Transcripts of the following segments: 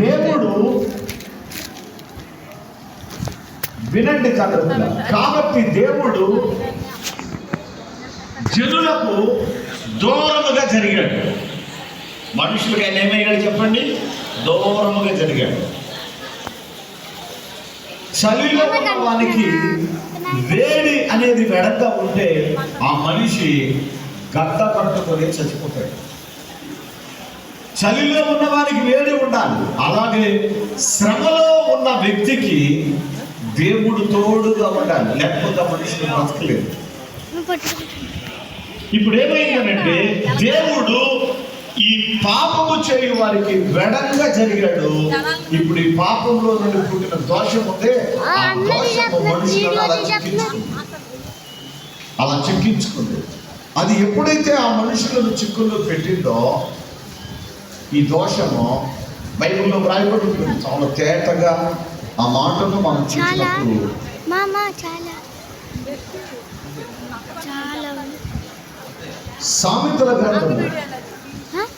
దేవుడు వినండి కదా కాబట్టి దేవుడు జనులకు దూరముగా జరిగాడు. మనుషులకు ఆయన ఏమయ్యాడు చెప్పండి? దూరముగా జరిగాడు. చలిలో ఉన్న వానికి వేడి అనేది వెడక ఉంటే ఆ మనిషి గట్ట పట్టుకొని చచ్చిపోతాడు. చలిలో ఉన్న వారికి వేడి ఉండాలి. అలాగే శ్రమలో ఉన్న వ్యక్తికి దేవుడు తోడుగా ఉండాలి. లేకపోతే మనిషి బ్రతకలేదు ఇప్పుడు ఏమైందనంటే దేవుడు ఈ పాపము చేయు వారికి వెడంగా జరిగాడు. ఇప్పుడు ఈ పాపంలో నుండి పుట్టిన దోషం ఉంటే ఆ దోషము మనుషులను అలా చిక్కించుకుంది. అలా చిక్కించుకుంది. అది ఎప్పుడైతే ఆ మనుషులను చిక్కుల్లో పెట్టిందో ఈ దోషము బైబిల్లో వ్రాయబడి ఉంటుంది చాలా తేటగా ఆ మాటను మనం చూసినప్పుడు సామెతల గ్రంథము?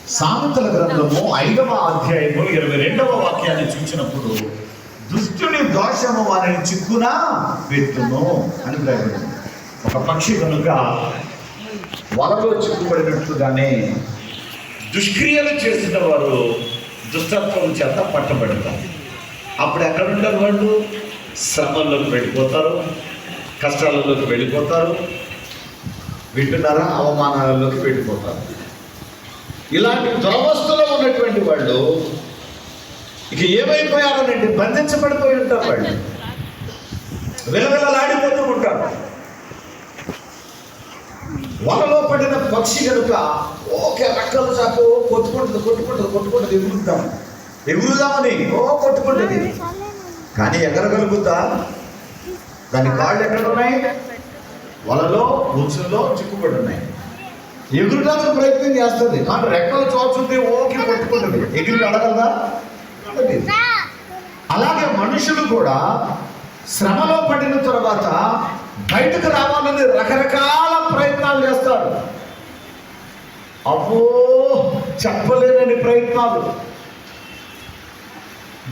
సామెతల గ్రంథము ఐదవ అధ్యాయము ఇరవై రెండవ వాక్యాన్ని చూసినప్పుడు దుష్టుని దోషము వారిని చిక్కున పెట్టును అని ఒక పక్షి కనుక వలలో చిక్కుబడినట్లుగానే దుష్క్రియలు చేసిన వారు దుష్టత్వం చేత పట్టబడతారు. అప్పుడు ఎక్కడ ఉంటారు వాళ్ళు? శ్రమల్లోకి వెళ్ళిపోతారు కష్టాలలోకి వెళ్ళిపోతారు వింటున్నారా? అవమానాలలోకి వెళ్ళిపోతారు. ఇలాంటి దురవస్థలో ఉన్నటువంటి వాళ్ళు ఇక ఏమైపోయారనంటే బంధించబడిపోయి ఉంటారు వాళ్ళు. విలవిలలాడిపోతూ ఉంటారు. వలలో పడిన పక్షి కనుక ఓకే రక్కలు చాకు కొట్టుకుంటుంది కొట్టుకుంటుంది కొట్టుకుంటుంది. ఎగురుతాం. ఎగురుదామని. ఓ కొట్టుకుంటుంది. కానీ ఎగరగలుగుతా దాని కాళ్ళు ఎక్కడ ఉన్నాయి? వలలో ఉచ్చుల్లో చిక్కుబడి ఉన్నాయి. ఎగురడానికి ప్రయత్నం చేస్తుంది. కానీ రెక్కలు చోచుంది ఓకే కొట్టుకుంటుంది. ఎగురు అడగలదా అలాగే మనుషులు కూడా శ్రమలో పడిన తర్వాత బయటకు రావాలని రకరకాల ప్రయత్నాలు చేస్తారు. అబ్బో చెప్పలేనని ప్రయత్నాలు.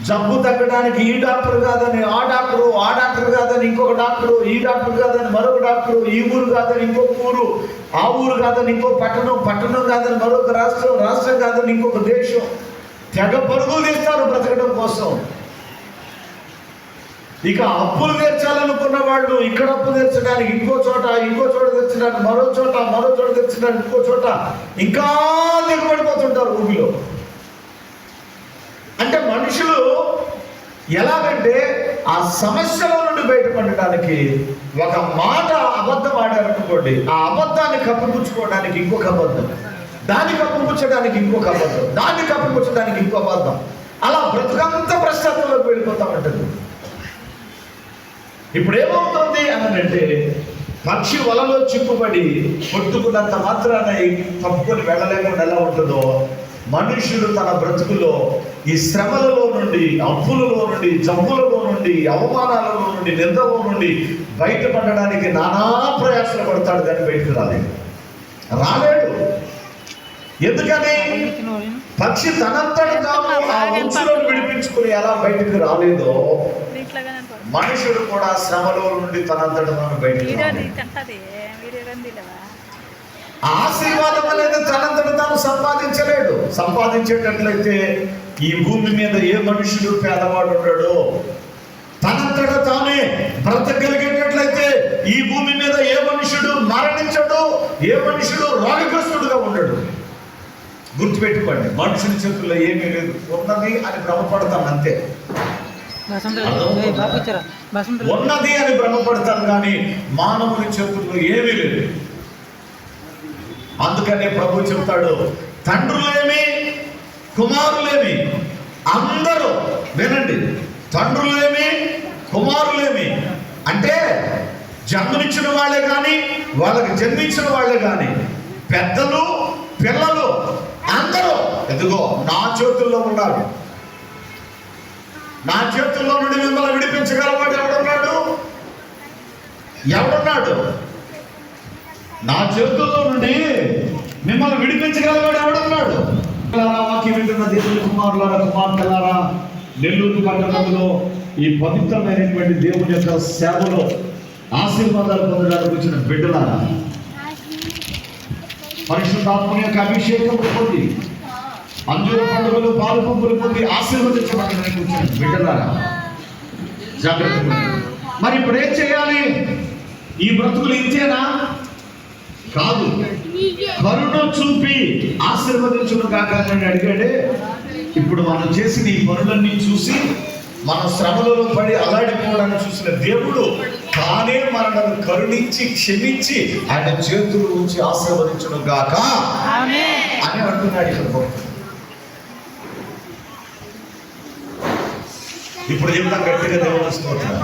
జబ్బు తగ్గడానికి ఈ డాక్టర్ కాదని ఆ డాక్టరు ఆ డాక్టర్ కాదని ఇంకొక డాక్టరు ఈ డాక్టర్ కాదని మరొక డాక్టరు ఈ ఊరు కాదని ఇంకొక ఊరు ఆ ఊరు కాదని ఇంకొక పట్టణం పట్టణం కాదని మరొక రాష్ట్రం రాష్ట్రం కాదని ఇంకొక దేశం. తెగ పరుగులు తీస్తారు బ్రతకడం కోసం. ఇక అప్పులు తీర్చాలనుకున్న వాళ్ళు ఇక్కడ అప్పు తీర్చడానికి ఇంకో చోట ఇంకో చోట తీర్చడానికి మరో చోట మరో చోట తీర్చడానికి ఇంకో చోట ఇంకా దిగుబడిపోతుంటారు భూమిలో అంటే మనుషులు ఎలాగంటే ఆ సమస్యల నుండి బయటపడడానికి ఒక మాట అబద్ధం ఆడారనుకోండి ఆ అబద్ధాన్ని కప్పిపుచ్చుకోవడానికి ఇంకొక అబద్ధం. దాన్ని కప్పిపుచ్చడానికి ఇంకొక అబద్ధం. దాన్ని కప్పిపుచ్చడానికి ఇంకో అబద్ధం. అలా బ్రతుకంతా ప్రశ్నలోకి వెళ్ళిపోతా ఉంటుంది. ఇప్పుడు ఏమవుతుంది అనంటే పక్షి వలలో చిక్కుబడి కొట్టుకున్నంత మాత్రాన తప్పుకొని వెళ్ళలేకుండా ఎలా ఉంటుందో మనుషులు తన బ్రతుకులో ఈ శ్రమలలో నుండి అప్పులలో నుండి జబ్బులలో నుండి అవమానాలలో నుండి నిద్రలో నుండి బయటపడడానికి నానా ప్రయాసలు పడతాడు కానీ బయటకు రాలేదు రాలేడు. ఎందుకని? పక్షి తనంతట తాను ఆ ఉచ్చులో విడిపించుకుని ఎలా బయటకు రాలేదో మనుషుడు కూడా శ్రమలో నుండి తనంతట తాను బయటకు ఆశీర్వాదం అనేది తనంతట తాను సంపాదించలేడు సంపాదించేటట్లయితే ఈ భూమి మీద ఏ మనుషుడు పేదవాడు ఉండడు. తనంతట తానే బ్రతకగలిగేటట్లయితే ఈ భూమి మీద ఏ మనుషుడు మరణించడు ఏ మనుషుడు ఉండడు గుర్తుపెట్టుకోండి మనుషుల చేతుల్లో ఏమీ లేదు. ఉన్నది అని భ్రమపడతాం అంతే. ఉన్నది అని భ్రమపడతాం కానీ మానవుని చేతుల్లో ఏమీ లేదు. అందుకనే ప్రభు చెప్తాడు తండ్రులేమి కుమారులేమి అందరూ వినండి తండ్రులేమి కుమారులేమి అంటే జన్మనిచ్చిన వాళ్ళే కానీ వాళ్ళకి జన్మించిన వాళ్ళే కానీ పెద్దలు పిల్లలు అందరూ ఎదుగో. నా చేతుల్లో ఉన్నారు నా చేతుల్లో నుండి మిమ్మల్ని విడిపించగలవాడు ఎవడున్నాడు? ఎవడున్నాడు? నా చేతుల్లో నుండి మిమ్మల్ని విడిపించగలవాడు ఎవడున్నాడు? వాక్యం వింటున్న దేవుని కుమారులారా కుమార్తెలారా నెల్లూరు పట్టణంలో ఈ పవిత్రమైనటువంటి దేవుని యొక్క సేవలో ఆశీర్వాదాలు పొందడానికి వచ్చిన బిడ్డలారా పరిశుద్ధాత్మని యొక్క అభిషేకం పొంది అంజూర పండుగలు పాలు పంపులు పొంది ఆశీర్వదించబడడానికి వచ్చిన బిడ్డలారా జాగ్రత్త మరి ఇప్పుడు ఏం చేయాలి? ఈ బ్రతుకులు ఇంతేనా? కాదు. కరుణ చూపి ఆశీర్వదించును కాక అని అడిగాడే. ఇప్పుడు మనం చేసిన ఈ పనులన్నీ చూసి మన శ్రమలలో పడి అలాడిపోవడానికి చూసిన దేవుడు తానే మనలను కరుణించి క్షమించి ఆయన చేతులు ఉంచి ఆశీర్వదించును గాక. అని అంటున్నాడు ఇక్కడ. ఇప్పుడు చెప్తాం గట్టిగా దేవుడు స్తోత్రం.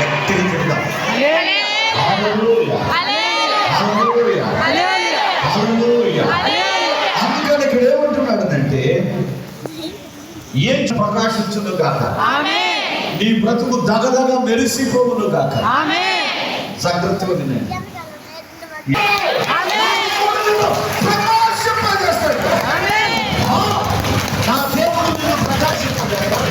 గట్టిగా చెప్తాం. అందుకని ఇక్కడ ఏమంటున్నాడంటే ఏం ప్రకాశించును గాక? నీ బ్రతుకు దగదగ మెరిసిపోవును గాక జాగ్రత్తగా వినండి ప్రకాశింపజేస్తాడు. నా దేవుడు నిన్ను ప్రకాశింపజేస్తాడు.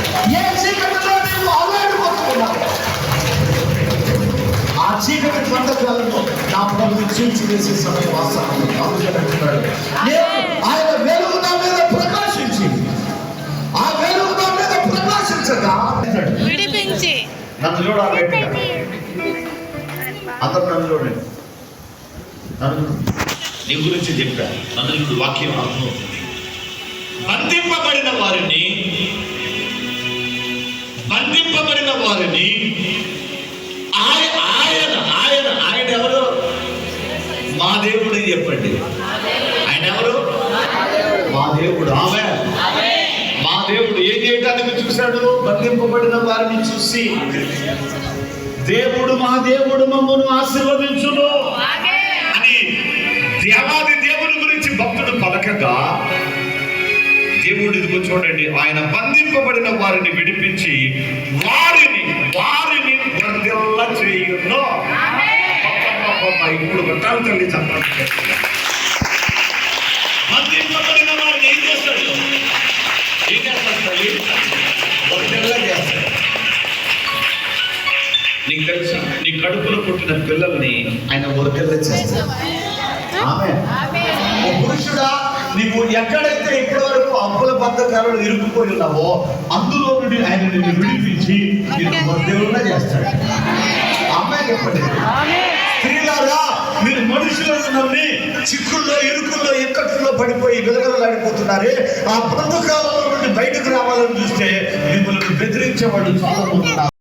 నన్ను చూడాలి. అందరూ నన్ను చూడండి నన్ను. నీ గురించి చెప్పాను నన్ను ఇప్పుడు వాక్యం అర్థమవుతుంది బంధింపబడిన వారిని బంధింపబడిన వారిని బంధింపబడిన వారిని చూసి దేవుడు మా దేవుడు మమ్మను ఆశీర్వదించును అని దేవాది దేవుని గురించి భక్తుడు పలకగా దేవుడు ఇదిగో చూడండి ఆయన బంధింపబడిన వారిని విడిపించి వారిని వారిని వర్ధిల్ల చేయును. ఇప్పుడు తల్లి చెప్పండి. నీకు తెలుసా? నీ కడుపులో పుట్టిన పిల్లల్ని ఆయన వర్ధిల్ల చేస్తాడు పురుషుడా నీవు ఎక్కడైతే ఇప్పటి వరకు అప్పుల బద్ధకాలలో ఇరుక్కుపోయి ఉన్నావో అందులో నుండి ఆయన నిన్ను విడిపించి నిన్ను చేస్తాడు. అమ్మాయి చెప్పండి. స్త్రీలారా మీరు మనుషులను నమ్మి చిక్కుల్లో ఇరుకుల్లో ఇక్కట్లో పడిపోయి విలగలలాడిపోతున్నారే ఆ బంధకాలలో నుండి బయటకు రావాలని చూస్తే మిమ్మల్ని బెదిరించేవాళ్ళు ఉన్నారు.